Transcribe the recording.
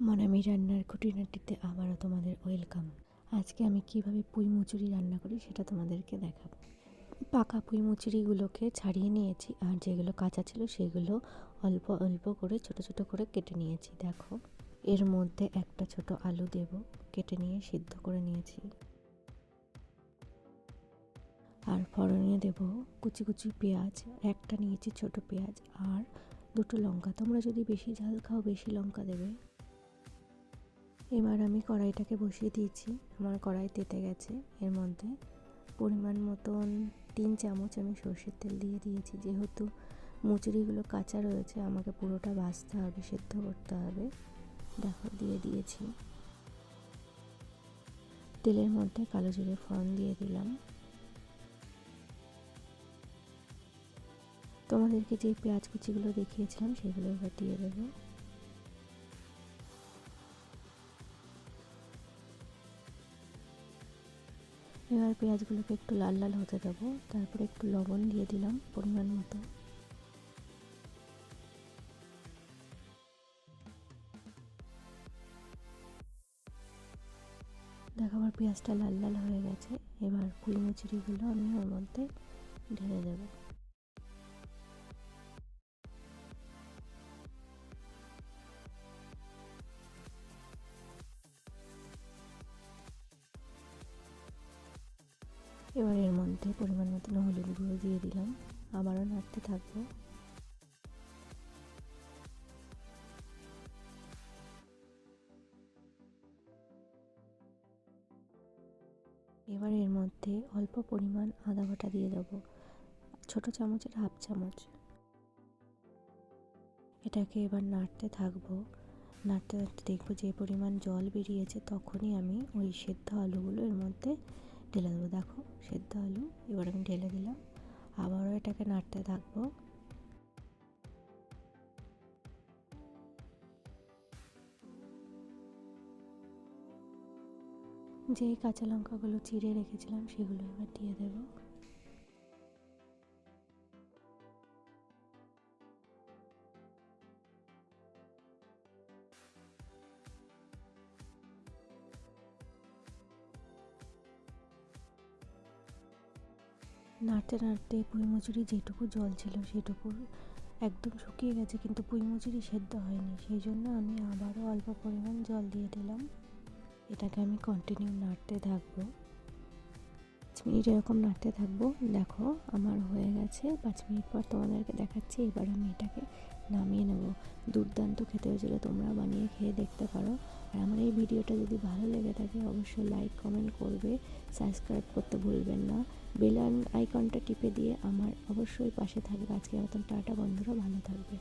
মনামি রান্নার খুঁটিনাটিতে আবারও তোমাদের ওয়েলকাম। আজকে আমি কীভাবে পুঁই মুচুরি রান্না করি সেটা তোমাদেরকে দেখাবো। পাকা পুঁই মুচুরিগুলোকে ছাড়িয়ে নিয়েছি আর যেগুলো কাঁচা ছিল সেগুলো অল্প অল্প করে, ছোট ছোট করে কেটে নিয়েছি। দেখো, এর মধ্যে একটা ছোট আলু দেব, কেটে নিয়ে সিদ্ধ করে নিয়েছি। আর ফড়নে দেব কুচি কুচি পেঁয়াজ, একটা নিয়েছি ছোট পেঁয়াজ আর দুটো লঙ্কা। তোমরা যদি বেশি ঝাল খাও, বেশি লঙ্কা দেবে। এবার আমি কড়াইটাকে বসিয়ে দিয়েছি। আমার কড়াই তেতে গেছে। এর মধ্যে পরিমাণ মতন তিন চামচ আমি সর্ষের তেল দিয়ে দিয়েছি। যেহেতু মুচুরিগুলো কাঁচা রয়েছে, আমাকে পুরোটা ভাজতে হবে, সেদ্ধ করতে হবে। দেখো, দিয়ে দিয়েছি। তেলের মধ্যে কালো জিরে ফোড়ন দিয়ে দিলাম। তোমাদেরকে যে পেঁয়াজ কুচিগুলো দেখিয়েছিলাম, সেগুলো এবার দিয়ে দেবো। এবার পেঁয়াজগুলোকে একটু লাল লাল হতে দেবো। তারপরে একটু লবণ দিয়ে দিলাম পরিমাণ মতো। দেখো আমার পেঁয়াজটা লাল লাল হয়ে গেছে। এবার মুচুরিগুলো আমি ওর মধ্যে ঢেলে দেবো। এবার এর মধ্যে পরিমাণ মতন হলুদ গুঁড়ো দিয়ে দিলাম। আবারও নাড়তে থাকব। এবার এর মধ্যে অল্প পরিমাণ আদা বাটা দিয়ে দেবো। ছোট চামচের হাফ চামচ। এটাকে এবার নাড়তে থাকব। নাড়তে নাড়তে দেখব যে পরিমাণ জল বেরিয়েছে, তখনই আমি ওই সেদ্ধ আলুগুলো এর মধ্যে ঢেলে দেবো, দেখো, সেদ্ধ আলু, এবার আমি ঢেলে দিলাম। আবারও এটাকে নাড়তে থাকব। যেই কাঁচা লঙ্কাগুলো চিড়ে রেখেছিলাম, সেগুলো এবার দিয়ে দেবো। নাড়তে নাড়তে পুঁই মুচুরি যেটুকু জল ছিল সেটুকু একদম শুকিয়ে গেছে, কিন্তু পুঁই মুচুরি সেদ্ধ হয়নি। সেই জন্য আমি আবারও অল্প পরিমাণ জল দিয়ে দিলাম। এটাকে আমি কন্টিনিউ নাড়তে থাকব। পাঁচ মিনিট এরকম নাড়তে থাকব। দেখো, আমার হয়ে গেছে। পাঁচ মিনিট পর তোমাদেরকে দেখাচ্ছি। এবার আমি এটাকে নামিয়ে নেব। দুর্দান্ত খেতে হয়েছিল তোমরা বানিয়ে খেয়ে দেখতে পারো। আর আমার এই ভিডিওটা যদি ভালো লেগে থাকে, অবশ্যই লাইক কমেন্ট করবে। সাবস্ক্রাইব করতে ভুলবেন না। বেল আইকনটা টিপে দিয়ে আমার অবশ্যই পাশে থাকবে। আজকের মতন টাটা বন্ধুরা, ভালো থাকবে।